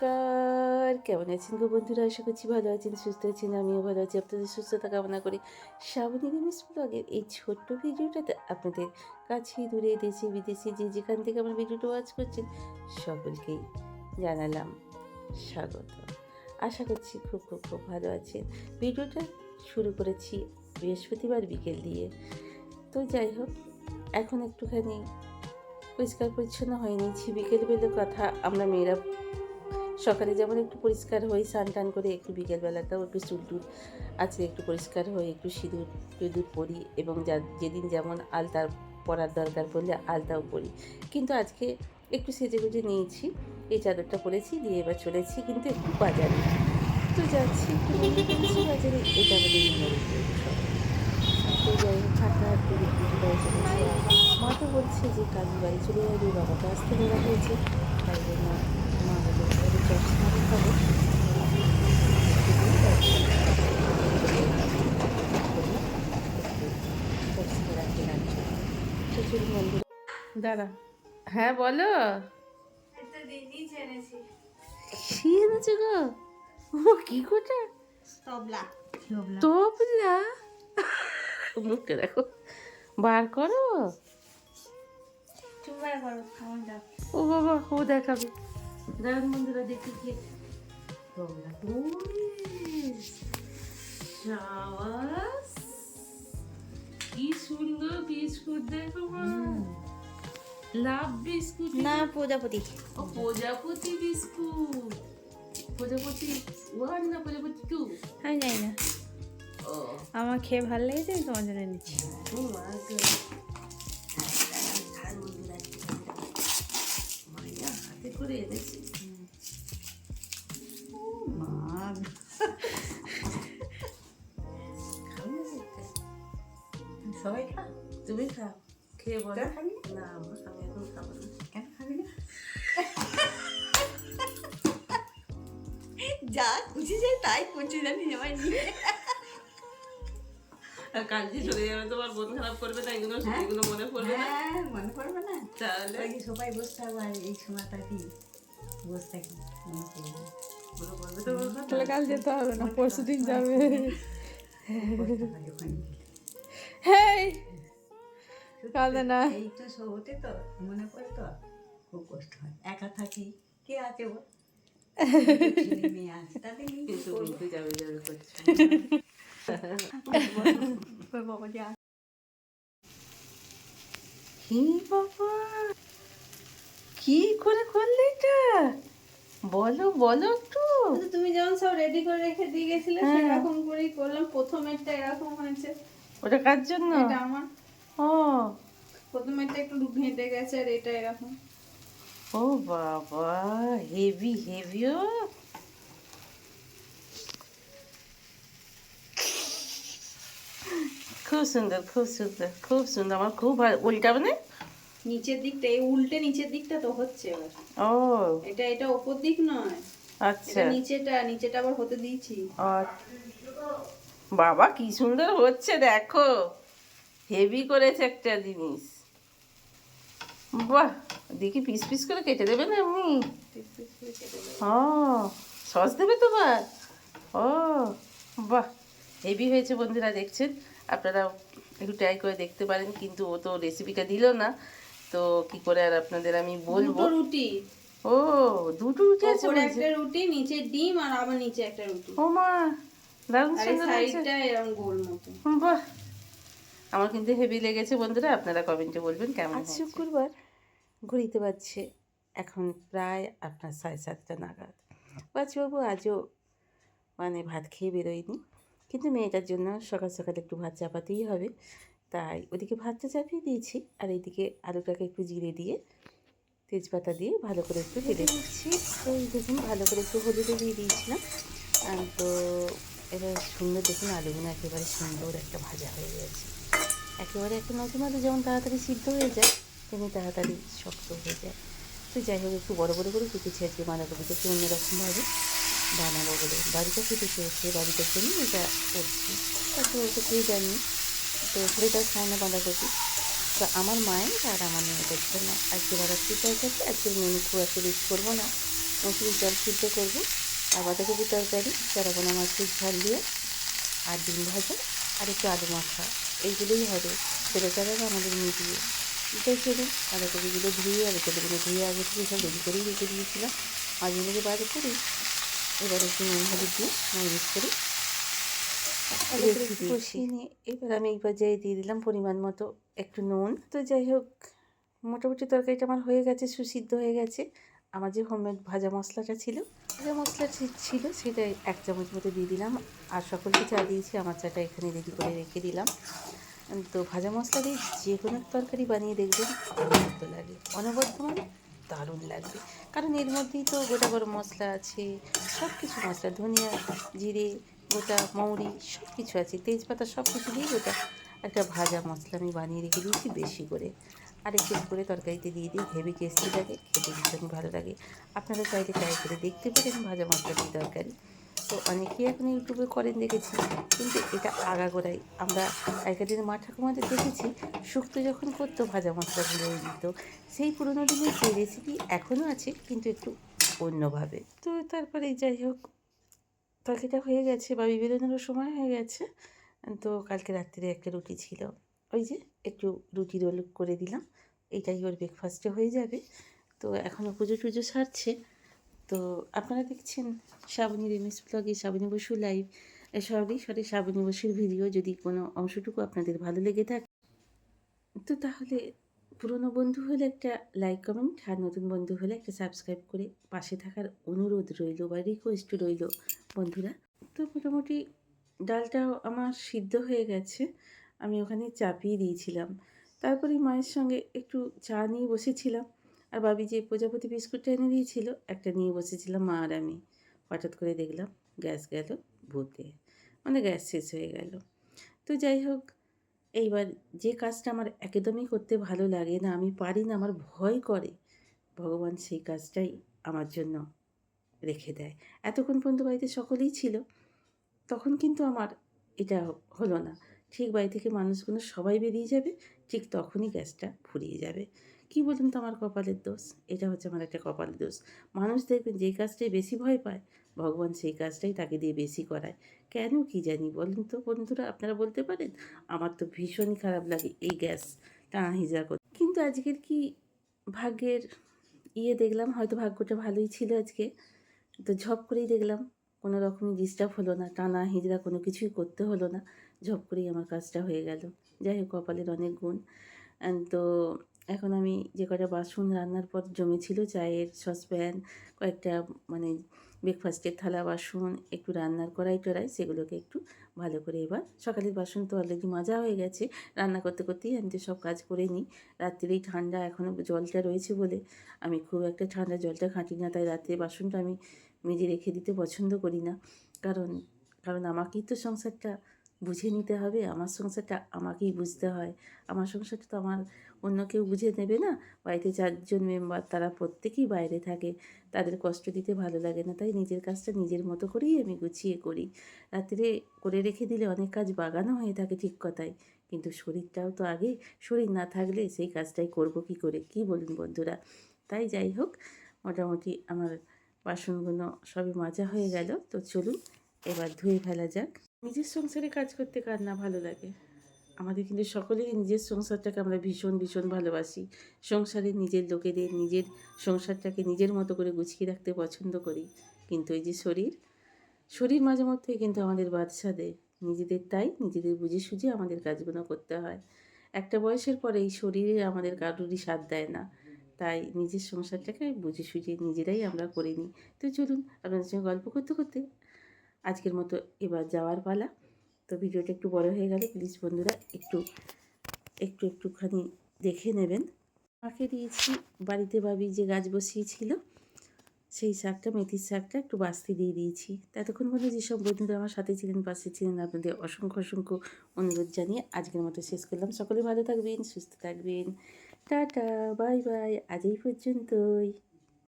নমস্কার। কেমন আছেন গো বন্ধুরা? আশা করছি ভালো আছেন, সুস্থ আছেন, আমিও ভালো আছি। আপনাদের সুস্থতা কামনা করি। শ্রাবণী নিমিষ ব্লগের এই ছোট্ট ভিডিওটাতে আপনাদের কাছে দূরে, দেশে, বিদেশে যে যেখান থেকে আমার ভিডিওটা ওয়াচ করছেন, সকলকেই জানালাম স্বাগত। আশা করছি খুব খুব খুব ভালো আছেন। ভিডিওটা শুরু করেছি বৃহস্পতিবার বিকেল দিয়ে। তো যাই হোক, এখন একটুখানি পরিষ্কার পরিচ্ছন্ন হয়ে নিয়েছি বিকেলবেলা কথা আমরা মেয়েরা সকালে যেমন একটু পরিষ্কার হই স্নান টান করে একটু বিকেলবেলাটাও একটু চুল টুল আছে, একটু পরিষ্কার হয়ে একটু সিঁদুর টিঁদুর পরি এবং যা, যেদিন যেমন আলতা পরার দরকার পড়লে আলতাও পরি। কিন্তু আজকে একটু সেজে গুজে নিয়েছি, এই চাদরটা পরেছি, দিয়ে এবার চলেছি কিন্তু একটু বাজারে। তো যাচ্ছি একটু বাজারে, এটা আমাদের এসে মা তো বলছে যে কালী বাড়ি চলে যাবে বাবাকে আসতে বলা হয়েছে, তাই জন্য দাঁড়া হ্যাঁ বলো। কি এনেছে গো? ও কি কোটা তবলা। তবলা? মুখে দেখো। বার করো। ও বাবা ও দেখাবে। বন্ধুরা কি তোমরা কি সুন্দর বিস্কুট দেখো লাভ বিস্কুট। না প্রজাপতি। ও প্রজাপতি বিস্কুট। প্রজাপতি ওয়ান না প্রজাপতি টু আমি জানি না। ও। আমার খেয়ে ভালো লেগেছে আমি তোমার জন্য নিচ্ছি করে এনেছে। সবাই খা? তুমি খাও খেয়ে বলো। খাবি না? আমার আমি এখন খাব না। কেন খাবি না? যা খুশি যাই তাই করছি জানি আমার নিয়ে। আর কাল যে চলে যাবে তোমার মন খারাপ করবে না এগুলো হ্যাঁ। এগুলো মনে পড়বে না? হ্যাঁ মনে পড়বে না। তাহলে? ওই সবাই বসে থাকব আর এই সময়টা কি বসে থাকি মনে পড়বে? তাহলে কাল যেতে হবে না পরশু দিন যাবে। হেই! কাঁদে না। এই তো শোতে তো মনে পড়ে তো খুব কষ্ট হয়। একা থাকি কে আছে ও মেয়ে আছে তাদের নিয়ে কি কিন্তু করব? বলতে যাবে যাবে বাবা কি করে করলে এটা? বলো বলো একটু। তুমি যেমন সব রেডি করে রেখে দিয়ে গেছিলে হ্যাঁ। সেরকম করেই করলাম। প্রথমেরটা এরকম হয়েছে। ওটা কার জন্য? এটা আমার। ও। প্রথমেরটা একটু ঘেঁটে গেছে আর এটা এরকম। ও বাবা হেভি হেভিও খুব সুন্দর খুব সুন্দর খুব সুন্দর আমার খুব ভালো। উল্টা মানে? নিচের দিকটা এই উল্টে নিচের দিকটা তো হচ্ছে ও। এটা এটা ওপর দিক নয়। আচ্ছা। নিচেটা নিচেটা আবার হতে দিয়েছি। বাবা কি সুন্দর হচ্ছে দেখো। হেভি করেছে একটা জিনিস। বাহ! দেখি পিস পিস করে কেটে দেবে না এমনি? ও সস দেবে তোমার? ও বাহ! হেভি হয়েছে বন্ধুরা দেখছেন? আপনারা একটু ট্রাই করে দেখতে পারেন কিন্তু ও তো রেসিপিটা দিল না। তো কি করে আর আপনাদের আমি বলব? রুটি। ও দুটো রুটি আছে ওপরে একটা রুটি নিচে ডিম আর আবার নিচে একটা রুটি। ও মা দারুণ সুন্দর হয়েছে। সাইডটা এরকম গোল মতো। বাহ। আমার কিন্তু হেভি লেগেছে বন্ধুরা আপনারা কমেন্টে বলবেন কেমন আজ শুক্রবার ঘুরিতে পারছে এখন প্রায় আপনার সাড়ে সাতটা নাগাদ। বাচ্চাবাবু আজও মানে ভাত খেয়ে বেরোয়নি। কিন্তু মেয়েটার জন্য সকাল সকাল একটু ভাত চাপাতেই হবে। তাই ওদিকে ভাতটা চাপিয়ে দিয়েছি, আর এইদিকে আলুটাকে একটু জিরে দিয়ে তেজপাতা দিয়ে ভালো করে একটু ভেজে দিচ্ছি তো এই দেখুন, ভালো করে একটু হলুদও দিয়ে দিয়েছিলাম। তো এবার সুন্দর দেখুন আলুগুলো একেবারে সুন্দর একটা ভাজা হয়ে গেছে। একেবারে একটা নতুন আলু যেমন তাড়াতাড়ি সিদ্ধ হয়ে যায়, তেমনি তাড়াতাড়ি শক্ত হয়ে যায়। তো যাই হোক, একটু বড় বড় করে কুচেছি আজকে বাঁধাকপিটা একটু অন্যরকমভাবে বানাবো বলে। বাড়িতে খেতে চেয়েছে বাড়িটার জন্য এটা করছি। তো খেয়ে জানি, তো ছেলেটা খায় না বাঁধাকপি। তো আমার মায়ের আর আমার মেয়েদের জন্য। আজকে বাঁধাকপি তরকারি আজকের মেনু খুব একটা বেশি করব না। মসুরির জল সিদ্ধ করব, আর বাঁধাকপি তরকারি চারাপোনা মাছের ঝাল দিয়ে। আর ডিম ভাজা, আর একটু আলু মাখা, এইগুলোই হবে। ছেলে চারাটা আমাদের মিটিয়ে এটাই চলুন, বাঁধাকপিগুলো ধুয়ে, আর ছেলেগুলো ধুয়ে আগে থেকে সব রেডি করেই রেখে দিয়েছিলাম। মাঝে মাঝে বার করি এবার একটু নুন হলুদ দিয়ে ম্যারিনেট করে। রেখে কষিয়ে নিয়ে এবার আমি এই পর্যায়ে দিয়ে দিলাম পরিমাণ মতো একটু নুন। তো যাই হোক মোটামুটি তরকারিটা আমার হয়ে গেছে সুসিদ্ধ হয়ে গেছে। আমার যে হোমমেড ভাজা মশলাটা ছিল ভাজা মশলা ছিল সেটা এক চামচ মতো দিয়ে দিলাম। আর সকলকে চা দিয়েছি আমার চাটা এখানে রেডি করে রেখে দিলাম। তো ভাজা মশলা দিয়ে যে কোনো তরকারি বানিয়ে দেখবেন অনবদ্য লাগে অনবদ্য মানে দারুণ লাগবে। কারণ এর মধ্যেই তো গোটা গরম মশলা আছে সব কিছু মশলা, ধনিয়া, জিরে, গোটা মৌরি সব কিছু আছে। তেজপাতা সব কিছু দিয়ে গোটা একটা ভাজা মশলা আমি বানিয়ে রেখে দিয়েছি বেশি করে। আর একটু করে তরকারিতে দিয়ে দিই হেভি টেস্টি লাগে, খেতে ভীষণ ভালো লাগে। আপনারা চাইলে ট্রাই করে দেখতে পারেন ভাজা মশলা দিয়ে তরকারি। তো অনেকেই এখন ইউটিউবে করেন দেখেছি। কিন্তু এটা আগাগোড়াই। আমরা আগের দিনে মা ঠাকুমাদের দেখেছি, শুক্তো যখন করতো, ভাজা মশলাগুলো দিত, সেই পুরোনো দিনের সেই রেসিপি এখনও আছে, কিন্তু একটু অন্যভাবে। তো তারপরে যাই হোক, তরকারিটা হয়ে গেছে বা বেরোনোরও সময় হয়ে গেছে। তো কালকে রাত্রিরে একটা রুটি ছিল। ওই যে একটু রুটি রোল করে দিলাম। এটাই ওর ব্রেকফাস্টে হয়ে যাবে। তো এখনও পুজো টুজো সারছে। তো আপনারা দেখছেন শ্রাবণী রেমিস ব্লগে Shraboni Basu live sorry sorry Shraboni বসুর ভিডিও যদি কোনো অংশটুকু আপনাদের ভালো লেগে থাকে, তো তাহলে পুরনো বন্ধু হলে একটা লাইক কমেন্ট আর নতুন বন্ধু হলে একটা সাবস্ক্রাইব করে পাশে থাকার অনুরোধ রইল বা রিকোয়েস্ট রইল বন্ধুরা। তো মোটামুটি ডালটাও আমার সিদ্ধ হয়ে গেছে, আমি ওখানে চাপিয়ে দিয়েছিলাম। তারপরে মায়ের সঙ্গে একটু চা নিয়ে বসেছিলাম। আর বাবি যে প্রজাপতি বিস্কুটটা এনে দিয়েছিল, একটা নিয়ে বসেছিলাম মা আর আমি। হঠাৎ করে দেখলাম গ্যাস গেল ভূতে মানে গ্যাস শেষ হয়ে গেল। তো যাই হোক, এইবার যে কাজটা আমার একদমই করতে ভালো লাগে না, আমি পারি না, আমার ভয় করে, ভগবান সেই কাজটাই আমার জন্য রেখে দেয়। এতক্ষণ পর্যন্ত বাড়িতে সকলেই ছিল, তখন কিন্তু আমার এটা হলো না। ঠিক বাড়ি থেকে মানুষগুলো সবাই বেরিয়ে যাবে, ঠিক তখনই গ্যাসটা ফুরিয়ে যাবে। কি বলুন তো আমার কপালের দোষ? এটা হচ্ছে আমার একটা কপালের দোষ। মানুষ দেখবেন যে কাজটাই বেশি ভয় পায়, ভগবান সেই কাজটাই তাকে দিয়ে বেশি করায়। কেন কি জানি বলুন তো বন্ধুরা, আপনারা বলতে পারেন? আমার তো ভীষণই খারাপ লাগে এই গ্যাস টানা হিজা করতে কিন্তু আজকের কি ভাগ্যের ইয়ে দেখলাম, হয়তো ভাগ্যটা ভালোই ছিল আজকে। তো ঝপ করেই দেখলাম, কোনো রকমই ডিস্টার্ব হলো না, টানা হিজড়া কোনো কিছুই করতে হলো না, ঝপ করেই আমার কাজটা হয়ে গেল। যাই হোক, কপালের অনেক গুণ। তো এখন আমি যে কটা বাসন রান্নার পর জমেছিল, চায়ের সসপ্যান, কয়েকটা মানে ব্রেকফাস্টের থালা বাসন, একটু রান্নার কড়াই টড়াই, সেগুলোকে একটু ভালো করে এবার সকালের বাসন তো অলরেডি মাজা হয়ে গেছে। রান্না করতে করতেই আমি তো সব কাজ করে নিই। রাত্রিরেই ঠান্ডা এখনও জলটা রয়েছে বলে আমি খুব একটা ঠান্ডা জলটা ঘাঁটি না, তাই রাত্রে বাসনটা আমি মেজে রেখে দিতে পছন্দ করি না। কারণ কারণ আমাকেই তো সংসারটা বুঝে নিতে হবে, আমার সংসারটা আমাকেই বুঝতে হয়। আমার সংসারটা তো আমার অন্য কেউ বুঝে নেবে না। বাড়িতে চারজন মেম্বার, তারা প্রত্যেকেই বাইরে থাকে। তাদের কষ্ট দিতে ভালো লাগে না। তাই নিজের কাজটা নিজের মতো করেই আমি গুছিয়ে করি। রাত্রে করে রেখে দিলে অনেক কাজ বাগানো হয়ে থাকে ঠিক কথাই। কিন্তু শরীরটাও তো আগে শরীর না থাকলে সেই কাজটাই করব কি করে? কি বলুন বন্ধুরা? তাই যাই হোক, মোটামুটি আমার বাসনগুলো সবই মাজা হয়ে গেল। তো চলুন, এবার ধুয়ে ফেলা যাক। নিজের সংসারে কাজ করতে কার না ভালো লাগে? আমাদের কিন্তু সকলেই নিজের সংসারটাকে আমরা ভীষণ ভীষণ ভালোবাসি। সংসারে নিজের লোকেদের, নিজের সংসারটাকে নিজের মতো করে গুছিয়ে রাখতে পছন্দ করি। কিন্তু এই যে শরীর শরীর মাঝে মধ্যে কিন্তু আমাদের বাদশা দেয়। নিজেদের তাই, নিজেদের বুঝে সুঝে আমাদের কাজগুলো করতে হয়। একটা বয়সের পরে এই শরীরে আমাদের কারোরই সাথ দেয় না। তাই নিজের সংসারটাকে বুঝে সুঝে নিজেরাই আমরা করে নিই। তো চলুন আপনাদের সঙ্গে গল্প করতে করতে আজকের মতো এবার যাওয়ার পালা। তো ভিডিওটা একটু বড় হয়ে গেলে প্লিজ বন্ধুরা একটু একটু একটুখানি দেখে নেবেন। মাকে দিয়েছি, বাড়িতে ভাবি যে গাছ বসিয়েছিল, সেই শাকটা, মেথির শাকটা একটু বাস্তি দিয়ে দিয়েছি। ততক্ষণ পর্যন্ত যেসব বন্ধুরা আমার সাথে ছিলেন, পাশে ছিলেন, আপনাদের অসংখ্য অসংখ্য অনুরোধ জানিয়ে আজকের মতো শেষ করলাম। সকলে ভালো থাকবেন, সুস্থ থাকবেন। টাটা, বাই বাই, আজ এই পর্যন্তই।